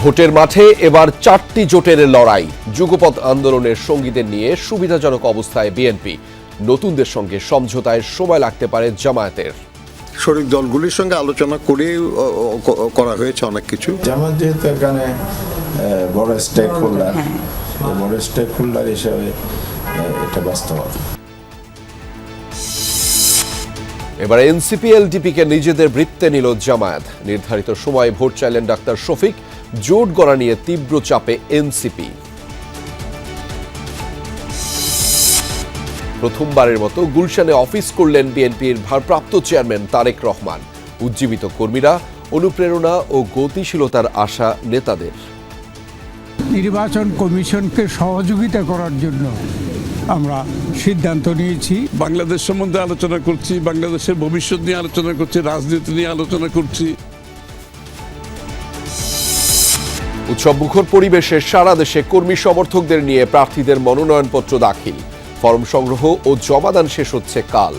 ভোটের মাঠে এবার চারটি জোটের লড়াই। যুগপৎ আন্দোলনের সঙ্গীদের নিয়ে সুবিধাজনক অবস্থায় বিএনপি। নতুনদের সঙ্গে সমঝোতায় সময় লাগতে পারে জামায়াতের। শরিক দলগুলির সঙ্গে আলোচনা করে করা হয়েছে অনেক কিছু। জামাত যেহেতু এখানে বড় স্টেক হোল্ডার বড় স্টেক হোল্ডার হিসেবে এটা বাস্তবতা এবার এনসিপি এলডিপিকে নিজেদের বৃত্তে নিল জামায়াত। নির্ধারিত সময়ে ভোট চাইলেন ডাক্তার শফিক। জোট গড়া নিয়ে তীব্র চাপে এনসিপি। প্রথমবারের মতো গুলশানে অফিস করলেন বিএনপির ভারপ্রাপ্ত চেয়ারম্যান তারেক রহমান। উজ্জীবিত কর্মীরা অনুপ্রেরণা ও গতিশীলতার আশা নেতাদের। নির্বাচন কমিশনকে সহযোগিতা করার জন্য আমরা সিদ্ধান্ত নিয়েছি। বাংলাদেশ সম্বন্ধে আলোচনা করছি বাংলাদেশের ভবিষ্যৎ নিয়ে আলোচনা করছি রাজনীতি নিয়ে আলোচনা করছি। উৎসব মুখর পরিবেশে সারা দেশে কর্মী সমর্থকদের নিয়ে প্রার্থীদের মনোনয়নপত্র দাখিল। ফর্ম সংগ্রহ ও জমাদান শেষ হচ্ছে কাল।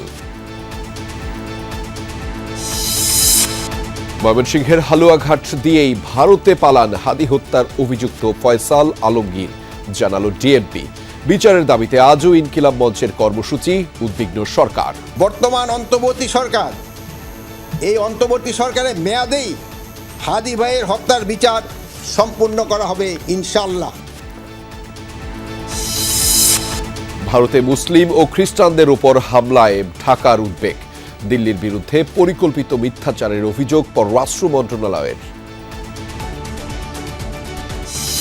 ময়মনসিংহের হালুয়াঘাট দিয়েই ভারতে পালান হাদি হত্যার অভিযুক্ত ফয়সাল আলমগীর, জানালো ডিএমপি বিচারের দাবিতে আজও ইনকিলাব মঞ্চের কর্মসূচি উদ্বিগ্ন সরকার। বর্তমান অন্তর্বর্তী সরকার। এই অন্তর্বর্তী সরকারের মেয়াদেই হাদি ভাইয়ের হত্যার বিচার সম্পূর্ণ করা হবে ইনশাল্লাহ ভারতে মুসলিম ও খ্রিস্টানদের উপর হামলায় ঢাকার উদ্বেগ। দিল্লির বিরুদ্ধে পরিকল্পিত মিথ্যাচারের অভিযোগ পররাষ্ট্র মন্ত্রণালয়ের।